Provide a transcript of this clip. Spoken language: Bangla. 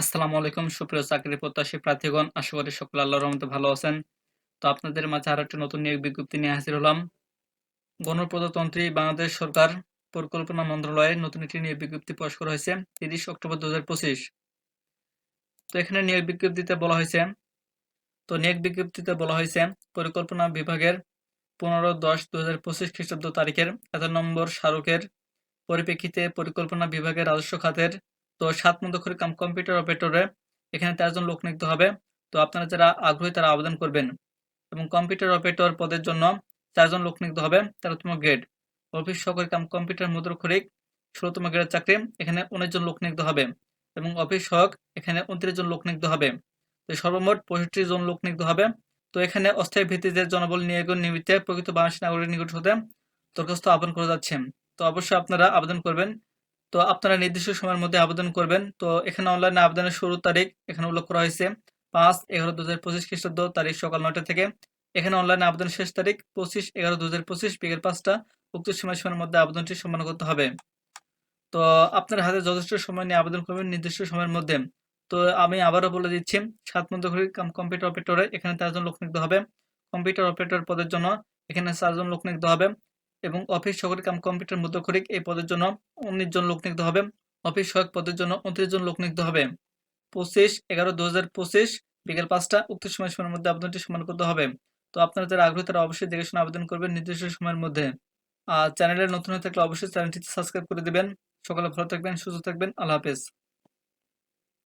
আসসালামু আলাইকুম, সুপ্রিয় চাকরি প্রত্যাশী প্রার্থীগণ, আশা করি সকলে আল্লাহর রহমতে ভালো আছেন। তো আপনাদের মাঝে আরও একটা নতুন নিয়োগ বিজ্ঞপ্তি নিয়ে হাজির হলাম। গণপ্রজাতন্ত্রী বাংলাদেশ সরকার পরিকল্পনা মন্ত্রণালয়ে নতুন একটি নিয়োগ বিজ্ঞপ্তি প্রকাশ করা হয়েছে, তিরিশ অক্টোবর দু তো এখানে নিয়োগ বিজ্ঞপ্তিতে বলা হয়েছে, তো নিয়োগ বিজ্ঞপ্তিতে বলা হয়েছে, পরিকল্পনা বিভাগের পনেরো দশ দু হাজার পঁচিশ খ্রিস্টাব্দ তারিখের এত নম্বর স্মারকের পরিপ্রেক্ষিতে পরিকল্পনা বিভাগের রাজস্ব খাতের তো সাত মধ্যক্ষরী কাম কম্পিউটার অপারেটরে এখানে তেরোজন লোক নিয়োগ হবে। তো আপনারা যারা আগ্রহী তারা আবেদন করবেন। এবং কম্পিউটার অপারেটর পদের জন্য চারজন লোক নিয়োগ হবে, তেরোতম গ্রেড। অফিস সহকারী কাম কম্পিউটার মুদ্রক্ষরিক ষোলোতম গ্রেডের চাকরি, এখানে উনিশ জন লোক নিয়োগ হবে। এবং অফিস সহক এখানে উনত্রিশ জন লোক নিয়োগ হবে। তো সর্বমোট পঁয়ষট্টি জন লোক নিয়োগ হবে। তো এখানে অস্থায়ী ভিত্তিতে জনবল নিয়োগ নিমিত্তে প্রকৃত বাংলাদেশ নাগরিক নিকট হতে দরখাস্ত আহ্বান করে যাচ্ছে। তো অবশ্যই আপনারা আবেদন করবেন। তো আপনারা নির্দিষ্ট সময়ের মধ্যে আবেদন করবেন। তো এখানে অনলাইনে আবেদনের শুরু তারিখ এখানে উল্লেখ করা হয়েছে, পাঁচ এগারো দু হাজার পঁচিশ খ্রিস্টাব্দ তারিখ সকাল নয়টা থেকে। এখানে অনলাইনে আবেদনের শেষ তারিখ পঁচিশ এগারো দু হাজার পঁচিশ বিকেল পাঁচটা। উক্ত সময়সীমার মধ্যে আবেদনটি সম্মান করতে হবে। তো আপনার হাতে যথেষ্ট সময় নিয়ে আবেদন করবেন নির্দিষ্ট সময়ের মধ্যে। তো আমি আবারও বলে দিচ্ছি, সাত মধ্যকরী কম্পিউটার অপারেটরে এখানে চারজন লোক নিতে হবে। কম্পিউটার অপারেটর পদের জন্য এখানে চারজন লোক নিতে হবে। এবং অফিস সহকারী কাম কম্পিউটার মুদ্রক্ষরিক এই পদের জন্য উনিশ জন লোক নিতে হবে। অফিস সহায়ক পদের জন্য উনত্রিশ জন লোক নিতে হবে। পঁচিশ, এগারো দু হাজার পঁচিশ, বিকেল পাঁচটা, উক্ত সময় সময়ের মধ্যে আবেদনটি সমান করতে হবে। তো আপনারা যারা আগ্রহী, তারা অবশ্যই দেখে শুনে আবেদন করবেন নির্দিষ্ট সময়ের মধ্যে। আর চ্যানেলে নতুন হয়ে থাকলে অবশ্যই চ্যানেলটি সাবস্ক্রাইব করে দেবেন। সকালে ভালো থাকবেন, সুস্থ থাকবেন। আল্লাহ হাফেজ।